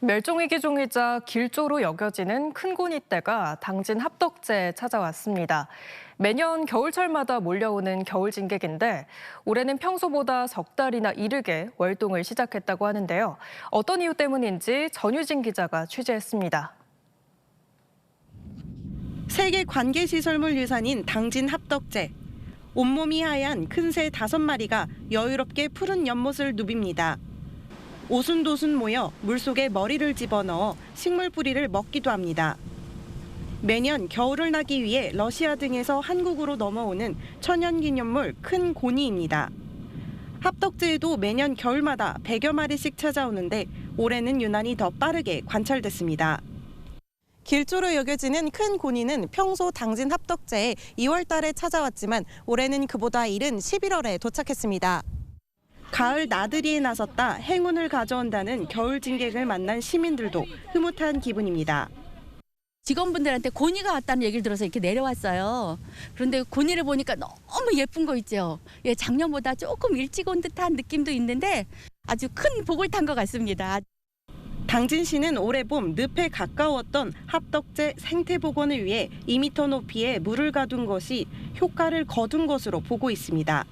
멸종위기 종이자 길조로 여겨지는 큰 고니떼가 당진 합덕제에 찾아왔습니다. 매년 겨울철마다 몰려오는 겨울 진객인데 올해는 평소보다 석 달이나 이르게 월동을 시작했다고 하는데요. 어떤 이유 때문인지 전유진 기자가 취재했습니다. 세계 관계시설물 유산인 당진 합덕제. 온몸이 하얀 큰 새 다섯 마리가 여유롭게 푸른 연못을 누빕니다. 오순도순 모여 물속에 머리를 집어넣어 식물 뿌리를 먹기도 합니다. 매년 겨울을 나기 위해 러시아 등에서 한국으로 넘어오는 천연기념물 큰 고니입니다. 합덕제에도 매년 겨울마다 100여 마리씩 찾아오는데 올해는 유난히 더 빠르게 관찰됐습니다. 길조로 여겨지는 큰 고니는 평소 당진 합덕제에 2월 달에 찾아왔지만 올해는 그보다 이른 11월에 도착했습니다. 가을 나들이에 나섰다 행운을 가져온다는 겨울 진객을 만난 시민들도 흐뭇한 기분입니다. 직원분들한테 고니가 왔다는 얘기를 들어서 이렇게 내려왔어요. 그런데 고니를 보니까 너무 예쁜 거 있죠. 예, 작년보다 조금 일찍 온 듯한 느낌도 있는데 아주 큰 복을 탄 것 같습니다. 당진시는 올해 봄 늪에 가까웠던 합덕제 생태 복원을 위해 2m 높이의 물을 가둔 것이 효과를 거둔 것으로 보고 있습니다.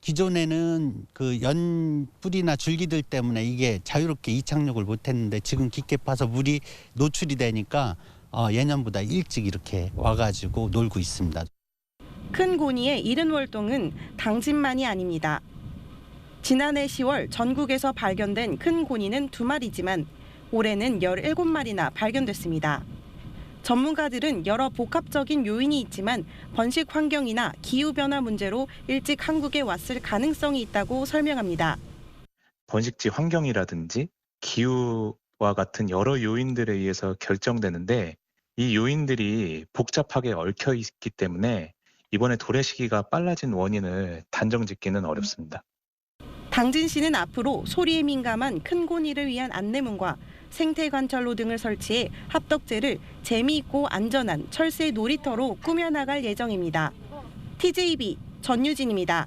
기존에는 그 연 뿌리나 줄기들 때문에 이게 자유롭게 이착륙을 못했는데 지금 깊게 파서 물이 노출이 되니까 어, 예년보다 일찍 이렇게 와가지고 놀고 있습니다. 큰 고니의 이른 월동은 당진만이 아닙니다. 지난해 10월 전국에서 발견된 큰 고니는 두 마리지만 올해는 17마리나 발견됐습니다. 전문가들은 여러 복합적인 요인이 있지만 번식 환경이나 기후변화 문제로 일찍 한국에 왔을 가능성이 있다고 설명합니다. 번식지 환경이라든지 기후와 같은 여러 요인들에 의해서 결정되는데 이 요인들이 복잡하게 얽혀 있기 때문에 이번에 도래 시기가 빨라진 원인을 단정 짓기는 어렵습니다. 당진시는 앞으로 소리에 민감한 큰 고니를 위한 안내문과 생태 관찰로 등을 설치해 합덕제를 재미있고 안전한 철새 놀이터로 꾸며나갈 예정입니다. TJB 전유진입니다.